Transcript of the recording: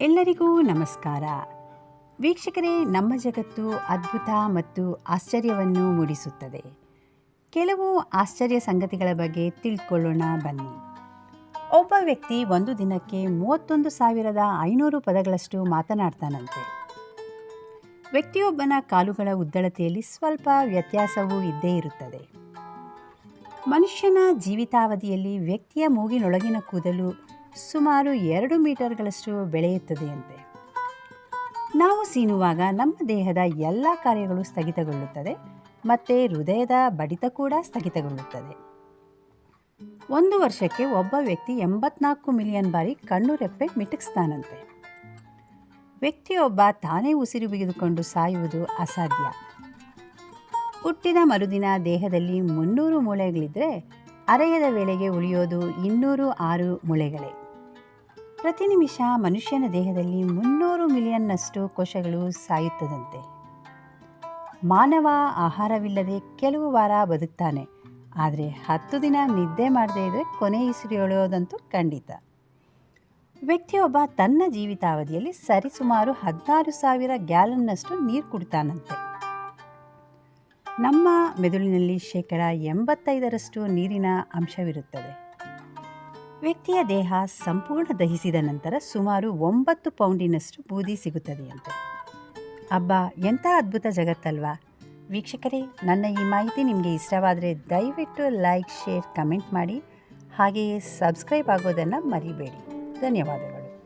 ಎಲ್ಲರಿಗೂ ನಮಸ್ಕಾರ. ವೀಕ್ಷಕರೇ, ನಮ್ಮ ಜಗತ್ತು ಅದ್ಭುತ ಮತ್ತು ಆಶ್ಚರ್ಯವನ್ನು ಮೂಡಿಸುತ್ತದೆ. ಕೆಲವು ಆಶ್ಚರ್ಯ ಸಂಗತಿಗಳ ಬಗ್ಗೆ ತಿಳ್ಕೊಳ್ಳೋಣ ಬನ್ನಿ. ಒಬ್ಬ ವ್ಯಕ್ತಿ ಒಂದು ದಿನಕ್ಕೆ ಮೂವತ್ತೊಂದು ಸಾವಿರದ ಐನೂರು ಪದಗಳಷ್ಟು ಮಾತನಾಡ್ತಾನಂತೆ. ವ್ಯಕ್ತಿಯೊಬ್ಬನ ಕಾಲುಗಳ ಉದ್ದಳತೆಯಲ್ಲಿ ಸ್ವಲ್ಪ ವ್ಯತ್ಯಾಸವೂ ಇದ್ದೇ ಇರುತ್ತದೆ. ಮನುಷ್ಯನ ಜೀವಿತಾವಧಿಯಲ್ಲಿ ವ್ಯಕ್ತಿಯ ಮೂಗಿನೊಳಗಿನ ಕೂದಲು ಸುಮಾರು ಎರಡು ಮೀಟರ್ಗಳಷ್ಟು ಬೆಳೆಯುತ್ತದೆಯಂತೆ. ನಾವು ಸೀನುವಾಗ ನಮ್ಮ ದೇಹದ ಎಲ್ಲ ಕಾರ್ಯಗಳು ಸ್ಥಗಿತಗೊಳ್ಳುತ್ತದೆ, ಮತ್ತು ಹೃದಯದ ಬಡಿತ ಕೂಡ ಸ್ಥಗಿತಗೊಳ್ಳುತ್ತದೆ. ಒಂದು ವರ್ಷಕ್ಕೆ ಒಬ್ಬ ವ್ಯಕ್ತಿ ಎಂಬತ್ನಾಲ್ಕು ಮಿಲಿಯನ್ ಬಾರಿ ಕಣ್ಣು ರೆಪ್ಪೆ ಮಿಟುಕಿಸ್ತಾನಂತೆ. ವ್ಯಕ್ತಿಯೊಬ್ಬ ತಾನೇ ಉಸಿರು ಬಿಗಿದುಕೊಂಡು ಸಾಯುವುದು ಅಸಾಧ್ಯ. ಹುಟ್ಟಿದ ಮರುದಿನ ದೇಹದಲ್ಲಿ ಮುನ್ನೂರು ಮೂಳೆಗಳಿದ್ದರೆ ಅರೆಯದ ವೇಳೆಗೆ ಉಳಿಯೋದು ಇನ್ನೂರು ಆರು ಮೂಳೆಗಳೇ. ಪ್ರತಿ ನಿಮಿಷ ಮನುಷ್ಯನ ದೇಹದಲ್ಲಿ ಮುನ್ನೂರು ಮಿಲಿಯನ್ನಷ್ಟು ಕೋಶಗಳು ಸಾಯುತ್ತದಂತೆ. ಮಾನವ ಆಹಾರವಿಲ್ಲದೆ ಕೆಲವು ವಾರ ಬದುಕ್ತಾನೆ. ಆದರೆ ಹತ್ತು ದಿನ ನಿದ್ದೆ ಮಾಡದೇ ಇದ್ದರೆ ಕೊನೆ ಇಸಿರಿಯೊಳೆಯೋದಂತೂ ಖಂಡಿತ. ವ್ಯಕ್ತಿಯೊಬ್ಬ ತನ್ನ ಜೀವಿತಾವಧಿಯಲ್ಲಿ ಸರಿಸುಮಾರು ಹದಿನಾರು ಸಾವಿರ ಗ್ಯಾಲನ್ನಷ್ಟು ನೀರು ಕುಡ್ತಾನಂತೆ. ನಮ್ಮ ಮೆದುಳಿನಲ್ಲಿ ಶೇಕಡ ಎಂಬತ್ತೈದರಷ್ಟು ನೀರಿನ ಅಂಶವಿರುತ್ತದೆ. ವ್ಯಕ್ತಿಯ ದೇಹ ಸಂಪೂರ್ಣ ದಹಿಸಿದ ನಂತರ ಸುಮಾರು ಒಂಬತ್ತು ಪೌಂಡಿನಷ್ಟು ಬೂದಿ ಸಿಗುತ್ತದೆಯಂತೆ ಅಬ್ಬ, ಎಂಥ ಅದ್ಭುತ ಜಗತ್ತಲ್ವಾ? ವೀಕ್ಷಕರೇ, ನನ್ನ ಈ ಮಾಹಿತಿ ನಿಮಗೆ ಇಷ್ಟವಾದರೆ ದಯವಿಟ್ಟು ಲೈಕ್, ಶೇರ್, ಕಮೆಂಟ್ ಮಾಡಿ. ಹಾಗೆಯೇ ಸಬ್ಸ್ಕ್ರೈಬ್ ಆಗೋದನ್ನು ಮರಿಬೇಡಿ. ಧನ್ಯವಾದಗಳು.